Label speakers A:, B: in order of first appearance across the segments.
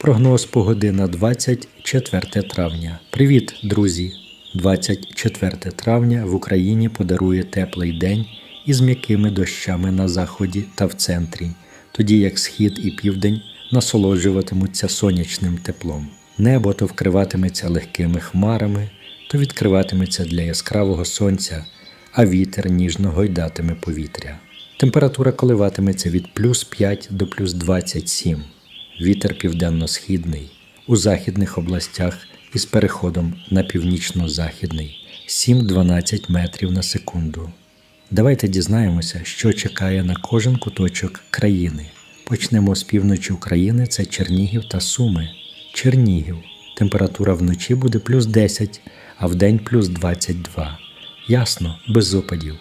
A: Прогноз погоди на 24 травня. Привіт, друзі! 24 травня в Україні подарує теплий день із м'якими дощами на заході та в центрі, тоді як схід і південь насолоджуватимуться сонячним теплом. Небо то вкриватиметься легкими хмарами, то відкриватиметься для яскравого сонця, а вітер ніжно гойдатиме повітря. Температура коливатиметься від плюс 5 до плюс 27. Вітер південно-східний, у західних областях із переходом на північно-західний 7-12 метрів на секунду. Давайте дізнаємося, що чекає на кожен куточок країни. Почнемо з півночі України це Чернігів та Суми. Чернігів. Температура вночі буде плюс 10, а вдень плюс 22. Ясно, без опадів.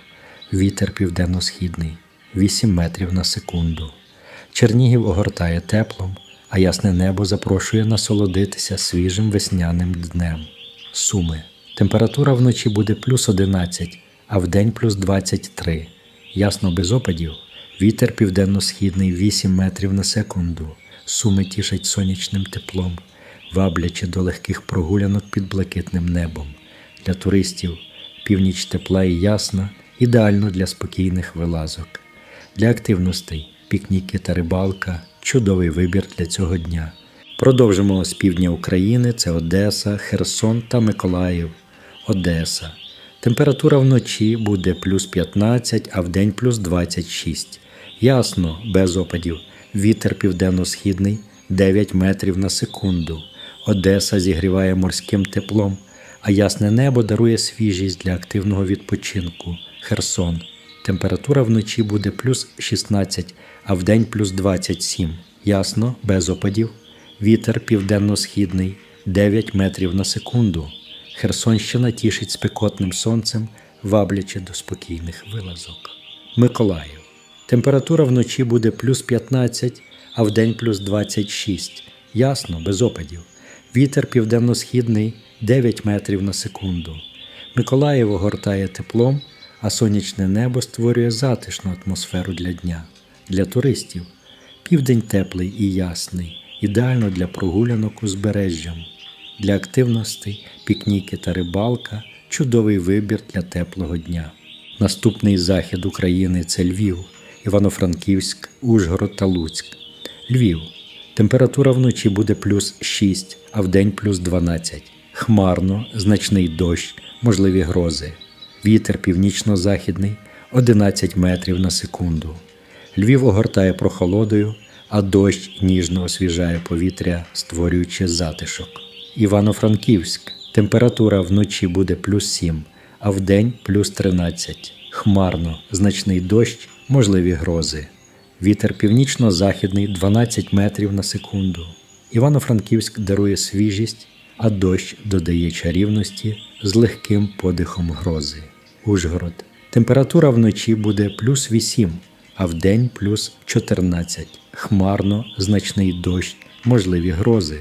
A: Вітер південно-східний 8 метрів на секунду. Чернігів огортає теплом, а ясне небо запрошує насолодитися свіжим весняним днем. Суми. Температура вночі буде плюс 11, а вдень плюс 23. Ясно без опадів. Вітер південно-східний 8 метрів на секунду. Суми тішать сонячним теплом, ваблячи до легких прогулянок під блакитним небом. Для туристів північ тепла і ясна, ідеально для спокійних вилазок. Для активностей пікніки та рибалка чудовий вибір для цього дня. Продовжимо з півдня України це Одеса, Херсон та Миколаїв. Одеса. Температура вночі буде плюс 15, а вдень плюс 26. Ясно, без опадів. Вітер південно-східний 9 метрів на секунду. Одеса зігріває морським теплом, а ясне небо дарує свіжість для активного відпочинку. Херсон. Температура вночі буде плюс 16, а вдень плюс 27. Ясно, без опадів. Вітер південно-східний 9 метрів на секунду. Херсонщина тішить спекотним сонцем, ваблячи до спокійних вилазок. Миколаїв. Температура вночі буде плюс 15, а вдень плюс 26. Ясно, без опадів. Вітер південно-східний 9 метрів на секунду. Миколаїв огортає теплом, а сонячне небо створює затишну атмосферу для дня, для туристів. Південь теплий і ясний, ідеально для прогулянок узбережжям, для активностей, пікніки та рибалка чудовий вибір для теплого дня. Наступний захід України це Львів, Івано-Франківськ, Ужгород та Луцьк. Львів. Температура вночі буде плюс 6, а вдень плюс 12. Хмарно, значний дощ, можливі грози. Вітер північно-західний 11 метрів на секунду. Львів огортає прохолодою, а дощ ніжно освіжає повітря, створюючи затишок. Івано-Франківськ. Температура вночі буде плюс 7, а вдень плюс 13. Хмарно, значний дощ, можливі грози. Вітер північно-західний 12 метрів на секунду. Івано-Франківськ дарує свіжість, а дощ додає чарівності з легким подихом грози. Ужгород. Температура вночі буде плюс 8, а вдень плюс 14. Хмарно, значний дощ, можливі грози.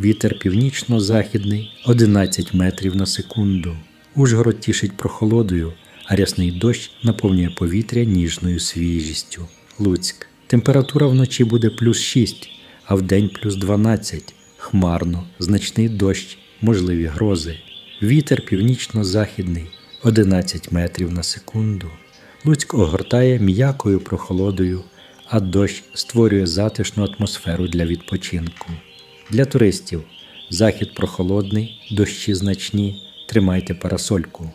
A: Вітер північно-західний 11 метрів на секунду. Ужгород тішить прохолодою, а рясний дощ наповнює повітря ніжною свіжістю. Луцьк. Температура вночі буде плюс 6, а вдень плюс 12. Хмарно, значний дощ, можливі грози. Вітер північно-західний 11 метрів на секунду. Луцьк огортає м'якою прохолодою, а дощ створює затишну атмосферу для відпочинку. Для туристів захід прохолодний, дощі значні, тримайте парасольку.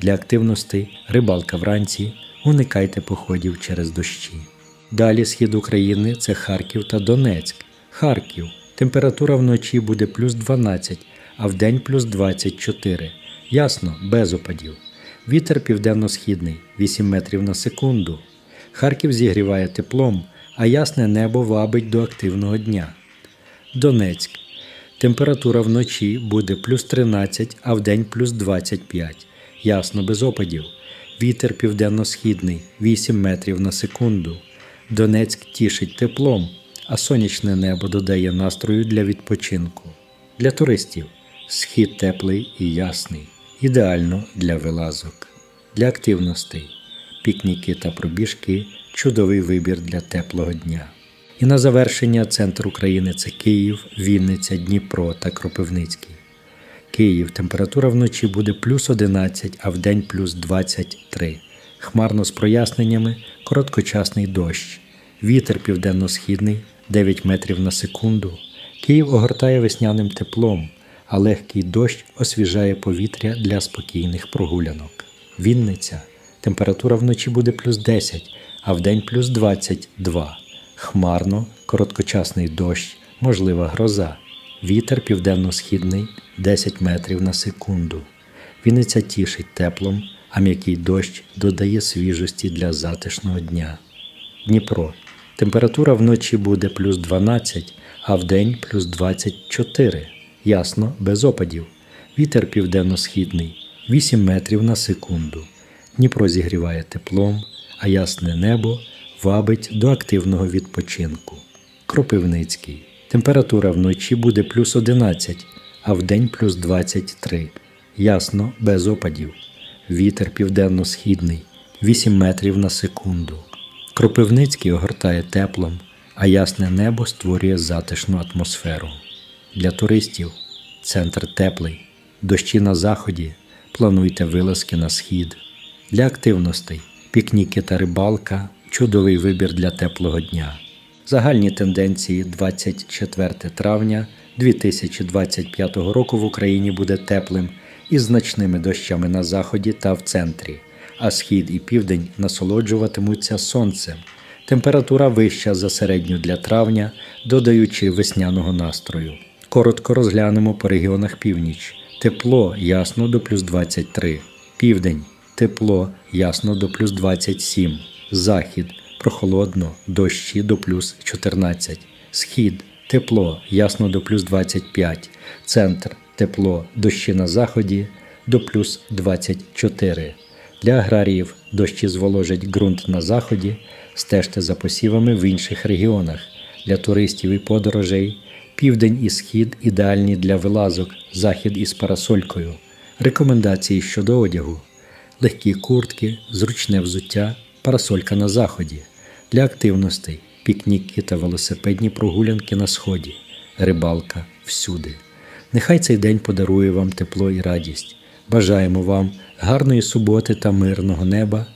A: Для активностей рибалка вранці, уникайте походів через дощі. Далі схід України це Харків та Донецьк. Харків. Температура вночі буде плюс 12, а вдень плюс 24. Ясно, без опадів. Вітер південно-східний 8 метрів на секунду. Харків зігріває теплом, а ясне небо вабить до активного дня. Донецьк. Температура вночі буде плюс 13, а вдень плюс 25. Ясно без опадів. Вітер південно-східний 8 метрів на секунду. Донецьк тішить теплом, а сонячне небо додає настрою для відпочинку. Для туристів схід теплий і ясний, ідеально для вилазок. Для активностей пікніки та пробіжки чудовий вибір для теплого дня. І на завершення центр України це Київ, Вінниця, Дніпро та Кропивницький. Київ температура вночі буде плюс 11, а вдень плюс 23. Хмарно з проясненнями, короткочасний дощ. Вітер південно-східний 9 метрів на секунду. Київ огортає весняним теплом, а легкий дощ освіжає повітря для спокійних прогулянок. Вінниця. Температура вночі буде плюс 10, а вдень плюс 22. Хмарно, короткочасний дощ, можлива гроза. Вітер південно-східний 10 метрів на секунду. Вінниця тішить теплом, а м'який дощ додає свіжості для затишного дня. Дніпро. Температура вночі буде плюс 12, а вдень плюс 24. Ясно, без опадів. Вітер південно-східний 8 метрів на секунду. Дніпро зігріває теплом, а ясне небо вабить до активного відпочинку. Кропивницький. Температура вночі буде плюс 11, а вдень плюс 23. Ясно, без опадів. Вітер південно-східний 8 метрів на секунду. Кропивницький огортає теплом, а ясне небо створює затишну атмосферу. Для туристів центр теплий, дощі на заході, плануйте вилазки на схід. Для активностей пікніки та рибалка чудовий вибір для теплого дня. Загальні тенденції 24 травня 2025 року в Україні буде теплим із значними дощами на заході та в центрі, а схід і південь насолоджуватимуться сонцем. Температура вища за середню для травня, додаючи весняного настрою. Коротко розглянемо по регіонах північ. Тепло ясно до плюс 23. Південь тепло ясно до плюс 27. Захід прохолодно, дощі до плюс 14. Схід тепло ясно до плюс 25. Центр тепло дощі на заході до плюс 24. Для аграріїв дощі зволожать ґрунт на заході, стежте за посівами в інших регіонах. Для туристів і подорожей південь і схід ідеальні для вилазок, захід із парасолькою. Рекомендації щодо одягу: легкі куртки, зручне взуття, парасолька на заході. Для активностей пікніки та велосипедні прогулянки на сході, рибалка всюди. Нехай цей день подарує вам тепло і радість. Бажаємо вам гарної суботи та мирного неба